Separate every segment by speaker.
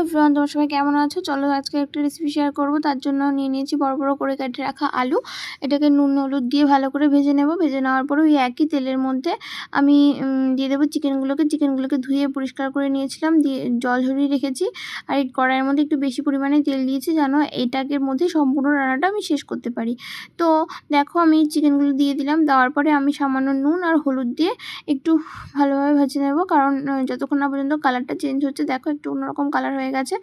Speaker 1: Everyone তোমার সবাই কেমন আছো? চলো আজকে একটা রেসিপি শেয়ার করব। তার জন্য নিয়ে নিয়েছি বড় বড় করে কেটে রাখা আলু। এটাকে নুন, হলুদ দিয়ে ভালো করে ভেজে নেব। ভেজে নেওয়ার পরে ওই একই তেলের মধ্যে আমি দিয়ে দেবো চিকেনগুলোকে চিকেনগুলোকে ধুয়ে পরিষ্কার করে নিয়েছিলাম। দিয়ে জল ঝরিয়ে রেখেছি। আর এই কড়াইয়ের মধ্যে একটু বেশি পরিমাণে তেল দিয়েছি যেন এটাকে মধ্যে সম্পূর্ণ রান্নাটা আমি শেষ করতে পারি। তো দেখো আমি চিকেনগুলো দিয়ে দিলাম। দেওয়ার পরে আমি সামান্য নুন আর হলুদ দিয়ে একটু ভালোভাবে ভেজে নেব। কারণ যতক্ষণ না পর্যন্ত কালারটা চেঞ্জ হচ্ছে, দেখো একটু অন্যরকম কালার হয়ে গেছে।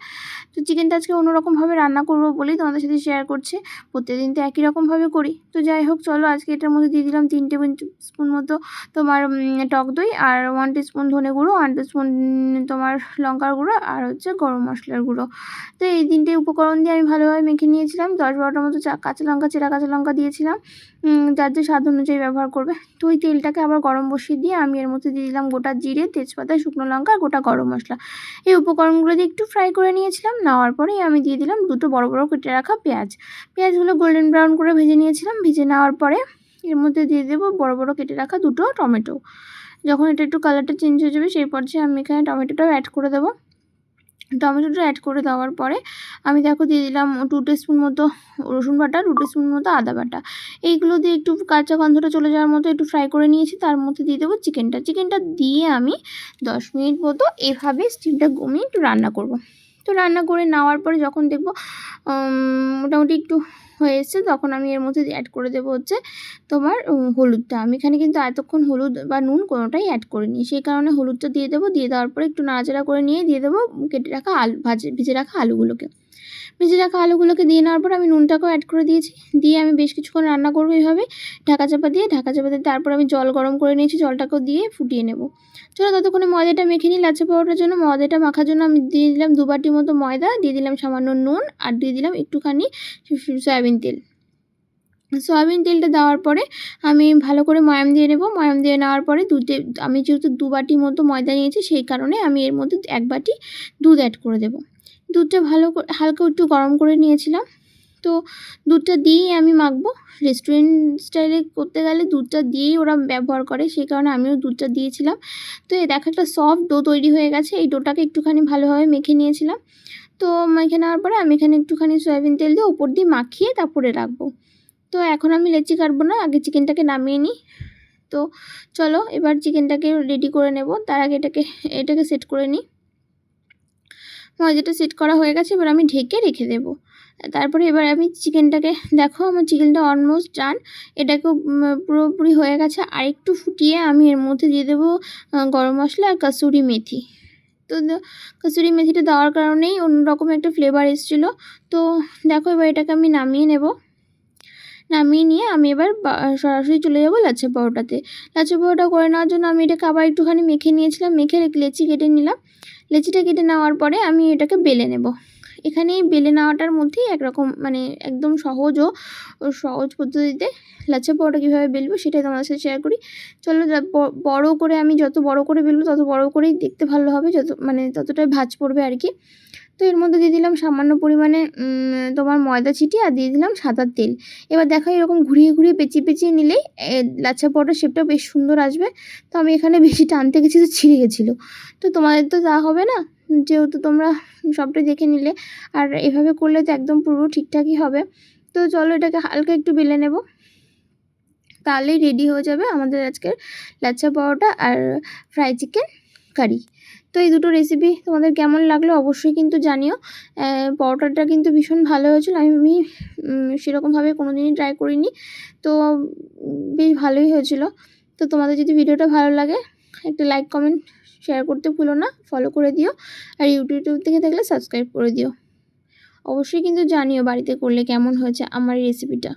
Speaker 1: তো চিকেনটা আজকে অন্যরকমভাবে রান্না করব বলেই তোমাদের সাথে শেয়ার করছি। প্রত্যেকদিন তো একই রকমভাবে করি। তো যাই হোক, চলো আজকে এটার মধ্যে দিয়ে দিলাম তিন টেবিল স্পুন মতো তোমার টক দই আর ওয়ান স্পুন ধনে গুঁড়ো ওয়ান স্পুন তোমার লঙ্কার গুঁড়ো আর হচ্ছে গরম মশলার গুঁড়ো। তো এই তিনটে উপকরণ দিয়ে আমি ভালোভাবে মেখে নিয়েছিলাম। দশ বারোটার মতো কাঁচা লঙ্কা, চেরা কাঁচা লঙ্কা দিয়েছিলাম। যার যে স্বাদ অনুযায়ী ব্যবহার করবে। তো ওই তেলটাকে আবার গরম বসিয়ে দিয়ে আমি এর মধ্যে দিয়ে দিলাম গোটা জিরে, তেজপাতা, শুকনো লঙ্কা আর গোটা গরম মশলা। এই উপকরণগুলো দিয়ে একটু করে নিয়েছিলাম, নেওয়ার পরেই আমি দিয়ে দিলাম দুটো বড় বড় কেটে রাখা পেঁয়াজ। পেঁয়াজগুলো গোল্ডেন ব্রাউন করে ভেজে নিয়েছিলাম, ভেজে নেওয়ার পরে এর মধ্যে দিয়ে দেবো বড় বড় কেটে রাখা দুটো টমেটো। যখন এটা একটু কালারটা চেঞ্জ হয়ে যাবে সেই পর্যায়ে আমি এখানে টমেটোটাও অ্যাড করে দেবো। টমেটোটা অ্যাড করে দেওয়ার পরে আমি দেখো দিয়ে দিলাম টু স্পুন মতো রসুন বাটা টু স্পুন মতো আদা বাটা। এইগুলো দিয়ে একটু কাঁচা গন্ধটা চলে যাওয়ার মতো একটু ফ্রাই করে নিয়েছি, তার মধ্যে দিয়ে দেবো চিকেনটা চিকেনটা দিয়ে আমি দশ মিনিট মতো এভাবে স্টিমটা কমিয়ে একটু রান্না করব। তো রান্না করে নেওয়ার পরে যখন দেখব মোটামুটি একটু হয়ে এসছে, তখন আমি এর মধ্যে অ্যাড করে দেবো হচ্ছে তোমার হলুদটা। আমি এখানে কিন্তু এতক্ষণ হলুদ বা নুন কোনোটাই অ্যাড করিনি। সেই কারণে হলুদটা দিয়ে দেবো, দিয়ে দেওয়ার পরে একটু নাড়াচাড়া করে নিয়ে দিয়ে দেবো কেটে রাখা আলু, ভাজে, ভেজে রাখা আলুগুলোকে। ভেজে রাখা আলুগুলোকে দিয়ে নেওয়ার পর আমি নুনটাকেও অ্যাড করে দিয়েছি। দিয়ে আমি বেশ কিছুক্ষণ রান্না করব এইভাবে ঢাকা চাপা দিয়ে, ঢাকা চাপা দিয়ে তারপর আমি জল গরম করে নিয়েছি, জলটাকেও দিয়ে ফুটিয়ে নেব। চলো ততক্ষণে ময়দাটা মেখে নিই, লাচ্ছা পাউডার জন্য। ময়দাটা মাখার জন্য আমি দিয়ে দিলাম দু বাটি মতো ময়দা, দিয়ে দিলাম সামান্য নুন, আর দিয়ে দিলাম একটুখানি সয়াবিন তেল। সয়াবিন তেলটা দেওয়ার পরে আমি ভালো করে ময়াম দিয়ে নেব। ময়াম দিয়ে নেওয়ার পরে দুধে, আমি যেহেতু দু বাটি মতো ময়দা নিয়েছি, সেই কারণে আমি এর মধ্যে এক বাটি দুধ অ্যাড করে দেব। দুধটা ভালো করে, হালকা একটু গরম করে নিয়েছিলাম। তো দুধটা দিয়েই আমি মাখবো। রেস্টুরেন্ট স্টাইলে করতে গেলে দুধটা দিয়েই ওরা ব্যবহার করে, সেই কারণে আমিও দুধটা দিয়েছিলাম। তো এই দেখো একটা সফট ডো তৈরি হয়ে গেছে, এই ডোটাকে একটুখানি ভালোভাবে মেখে নিয়েছিলাম। তো মেখে নেওয়ার পরে আমি এখানে একটুখানি সয়াবিন তেল দিয়ে ওপর দিয়ে মাখিয়ে তারপরে রাখব। তো এখন আমি লেচি কাটবো না, আগে চিকেনটাকে নামিয়ে নিই। তো চলো, এবার চিকেনটাকে রেডি করে নেব, তার আগে এটাকে এটাকে সেট করে নিই। ময়দাটা সেট করা হয়ে গেছে, এবার আমি ঢেকে রেখে দেব। তারপরে এবার আমি চিকেনটাকে, দেখো আমার চিকেনটা অলমোস্ট ডান এটাকেও পুরোপুরি হয়ে গেছে। আর একটু ফুটিয়ে আমি এর মধ্যে দিয়ে দেবো গরম মশলা আর কাসুরি মেথি। তো কাসুরি মেথিটা দেওয়ার কারণেই অন্যরকম একটা ফ্লেভার এসেছিল। তো দেখো এবার এটাকে আমি নামিয়ে নেব। নামিয়ে নিয়ে আমি এবার সরাসরি চলে যাব লাচ্ছা পরোটাতে। লাচ্ছা পরোটা করে নেওয়ার জন্য আমি এটাকে আবার একটুখানি মেখে নিয়েছিলাম, মেখে লেচি কেটে নিলাম। লেচিটা কেটে নেওয়ার পরে আমি এটাকে বেলে নেব। এখানে বেলে নেওয়াটার মধ্যেই একরকম মানে একদম সহজ ও সহজ পদ্ধতিতে লাচ্ছা পরোটা কীভাবে বেলবো সেটাই তোমাদের সাথে শেয়ার করি। চলো বড় করে আমি যত বড় করে বেলবো তত বড় করেই দেখতে ভালো হবে, যত মানে ততটাই ভাজ পড়বে আর কি। তো এর মধ্যে দিয়ে দিলাম সামান্য পরিমাণে তোমার ময়দা ছিটি আর দিয়ে দিলাম সাদার তেল। এবার দেখো এরকম ঘুরিয়ে ঘুরিয়ে পেঁচিয়ে পেঁচিয়ে নিলেই লাচ্ছা পরোটার শেপটা বেশ সুন্দর আসবে। তো আমি এখানে বেশি টানতে গেছি তো ছিঁড়ে গেছিল। তো তোমাদের তো যা হবে না? যেহেতু তোমরা সবটাই দেখে নিলে। আর এভাবে করলে তো একদম পুরো ঠিকঠাকই হবে। তো চলো এটাকে হালকা একটু বেলে নেব। তাহলেই রেডি হয়ে যাবে আমাদের আজকের লাচ্ছা পরোটা আর ফ্রাই চিকেন কারি তো এই দুটো রেসিপি তোমাদের কেমন লাগল অবশ্যই কিন্তু জানিও। পরোটাটা কিন্তু ভীষণ ভালো হয়েছিল। আমি সেরকমভাবে কোনো দিনই ট্রাই করিনি। তো বেশ ভালোই হয়েছিল। তো তোমাদের যদি ভিডিওটা ভালো লাগে, একটা লাইক কমেন্ট শেয়ার করতে ভুলো না ফলো করে দিও আর ইউটিউব থেকে থাকলে সাবস্ক্রাইব করে দিও। অবশ্যই কিন্তু জানিও বাড়িতে করলে কেমন হয়েছে আমার এই রেসিপিটা